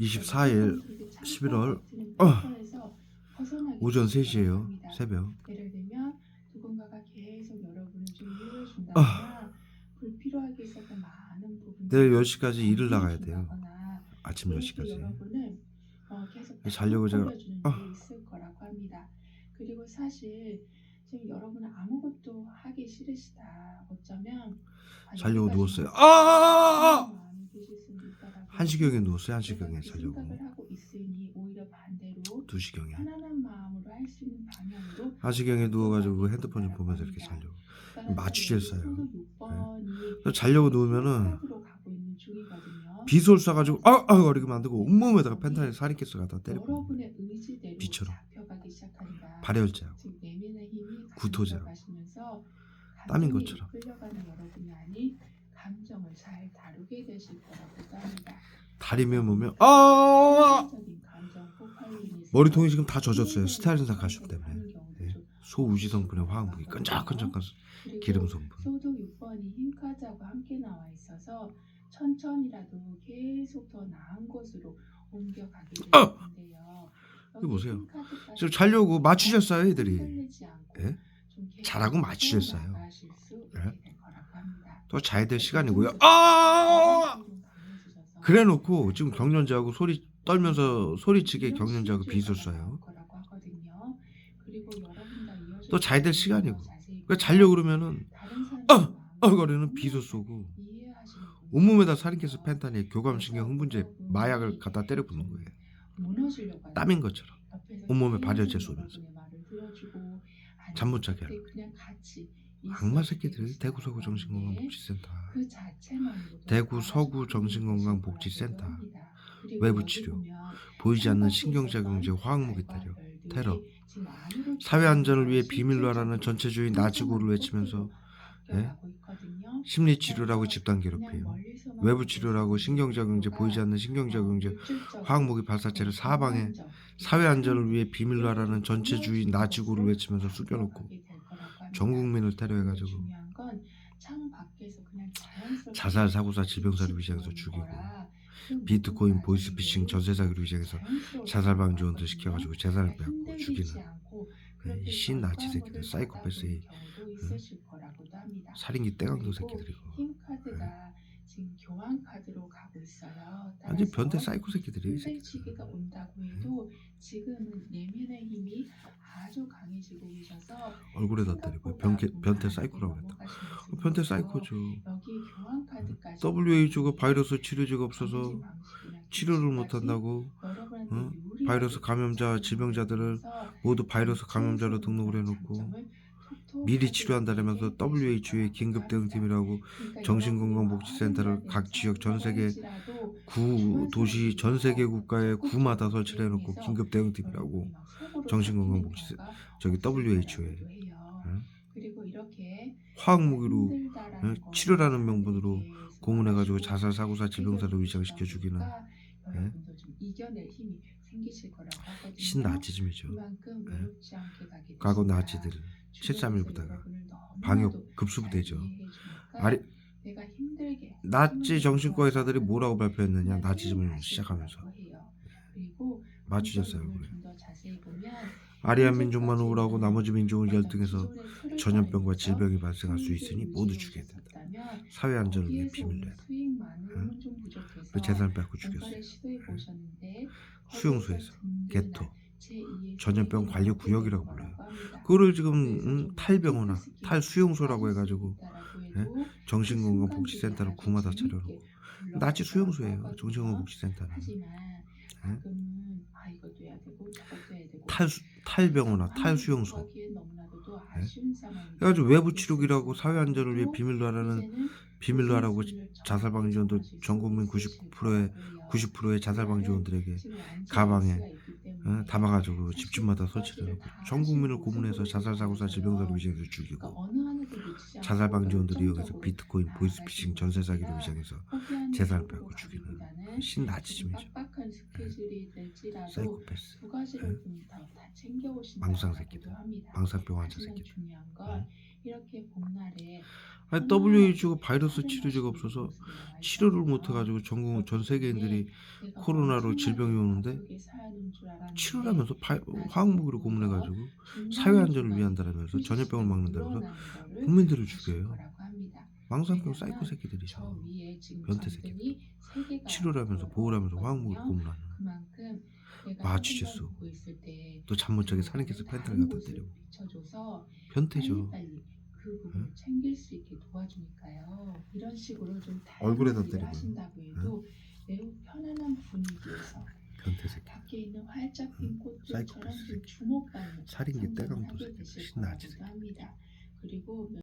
24일 11월 어, 오전 3시에요. 새벽. 예를 들면 누군가가 계속 여러분을 좀 위로해 아. 준다거나 불필요하게 있었던 많은 부분들 내일 10시까지 일을 나가야 돼요. 아침 이렇게 10시까지. 여러분을 어, 계속 자려고 제가- 아. 게 있을 거라고 합니다. 그리고 사실 지금 여러분은 아무것도 하기 싫으시다. 어쩌면 아, 자려고 누웠어요. 와서 아, 아, 아! 한시경에 누웠어요. 한시경에 그렇게 자려고. 생각을 하고 있으니 오히려 반대로 2시경에. 편안한 마음으로 할수 있는 방향으로 한시경에 누워가지고 핸드폰 좀 보면서 이렇게 자려고. 맞추질 써요. 네. 자려고 누우면은 비솔 쏴가지고 아! 아! 거리면 안 되고 온몸에다가 펜타닐 살인캐스 갖다 때리고 비처럼. 힘이 구토제하고. 땀인 것처럼. 감정을 잘 다루게 되실 거라고 합니다. 다리면 보면 아! 머리통이 지금 다 젖었어요. 때문에. 경우도 예. 좀 소우지 성분의 화학물이 끈적끈적한 기름 성분. 소득 6번이 힘카자와 함께 나와 있어서 천천히라도 계속 더 나은 곳으로 옮겨가게 될 아! 텐데요. 이거 보세요. 지금 자려고 맞추셨어요, 애들이. 예? 좀 계속 잘하고 맞추셨어요. 또 자야 될 시간이고요. 아! 그래 놓고 지금 경련자하고 소리 떨면서 소리치게 경련자하고 이어질 또 자야 될수 시간이고. 그러니까 자려고 그러면은! 마음을 아! 거리는 비수 쏘고 온몸에다 살인캐스 펜타닐 교감신경 흥분제 마약을 갖다 때려 붓는 거예요. 땀인 것처럼. 온몸에 발열제 쏘면서. 잠 못 자게 하는 같이 악마 새끼들이 대구 서구 계시다고 정신건강복지센터. 하는데 그 대구 서구 정신건강 복지센터. 합니다. 그리고 외부 치료, 보이지 않는 신경작용제 있었던 화학무기 달과 테러, 사회 안전을 위해 들어가서 비밀로 하라는 전체주의 나치고를 외치면서 예? 심리 치료라고 집단 괴롭힘, 외부 치료라고 신경작용제 보이지 않는 신경작용제 화학무기 발사체를 사방에 사회 안전을 위해 비밀로 하라는 전체주의 나치고를 외치면서 숙여놓고 전 국민을 테러해가지고. 자살 사고사 질병사를 위장해서 죽이고 비트코인 보이스피싱 전세 사기로 위장해서 자살 방지원도 시켜가지고 재산을 빼앗고 죽이는 네, 이 신나치 새끼들, 사이코패스의, 살인기 떼강도 새끼들이고. 지금 교환 카드로 가고 있어요. 완전 변태 사이코 새끼들이에요 이 힘들 새끼들. 시기가 온다고 해도 지금은 내면의 힘이 아주 계셔서 얼굴에다 때리고 변태, 변태 사이코라고 했다. 어, 변태 사이코죠. WHO가 바이러스 치료제가 없어서 치료를 못한다고 어? 바이러스 감염자 질병자들을 모두 바이러스 감염자로 등록을 해놓고 미리 치료한다면서 WHO의 긴급 대응팀이라고 정신건강복지센터를 각 지역 전 세계 구 도시 전 세계 국가의 구마다 설치를 해놓고 긴급 대응팀이라고 정신건강복지센 저기 WHO에 응? 화학 무기로 힘들다라는 응? 거 치료라는 명분으로 고문해가지고 자살 사고사 질병사를 위장시켜 죽이는. 신나치즘이죠 네. 과거. 나치들 주변에서 731부대가 여러분을 너무나도 방역 급수부대죠 아리 나치 정신과 의사들이 뭐라고 발표했느냐 나치즘을 시작하면서 맞추셨어요 그래 아리안 민족만 우울하고 나머지 민족은 열등해서 전염병과 질병이 발생할 수 있으니 모두 죽여야 된다. 사회 안전을 위해 비밀로 해라. 응? 그리고 재산을 뺏고 죽였어요. 응. 수용소에서, 개토, 전염병 관리 구역이라고 불러요. 그거를 지금 음, 탈병원화, 탈수용소라고 해가지고 예? 정신건강복지센터를 구마다 차려놓고 나치 수용소예요. 정신건강복지센터는 응? 아탈 탈병원화, 탈수용소. 예? 아쉬운 상황이 그래가지고 외부 치료기라고 사회 안전을 위해 비밀로 하라는 비밀로 하라고 자살 방지 원도 전문화하실 전 국민 수 있을 99%의 거고요. 90%의 자살 방지 원들에게 지금 안전할 가방에, 어, 담아가지고 집집마다 그 설치를 다전 국민을 고문해서 자살 사고사 질병사를 위장해서 죽이고 자살 방지 원들을 이용해서 열정적으로 비트코인, 보이스피싱, 전세 사기를 위장해서 재산을 뺏고 죽이는 신나치즘이죠. 스케줄이 될지라도 사이코패스, 두 가지를 예? 좀다 챙겨오신다 망상 새끼들, 합니다. 망상병 환자 하지만 새끼들. 중요한 응? 건 이렇게 봄날에 아니 WHO가 바이러스 치료제가 없어서 치료를 못 해가지고 전국 전 세계인들이 코로나로 질병이 오는데 치료라면서 바, 화학무기로 고문해가지고 사회 안전을 위한다라면서 전염병을 막는다면서 국민들을 죽여요. 망상병 사이코 새끼들이죠. 변태 새끼들. 치료라면서 보호라면서 화학무기로 고문하는. 아, 지쳤어. 또잠 못 자게 살인캐스 펜타를 갖다 때리고. 변태죠. 그 부분을 챙길 수 있게 도와주니까요. 이런 식으로 좀 얼굴에다 때리고. 하신다고 해도 매우 편안한 분위기에서 변태 새끼. 밖에 있는 활짝 핀? 꽃들처럼 새끼. 주목받는 살인기 하게 새끼. 신나지 합니다. 그리고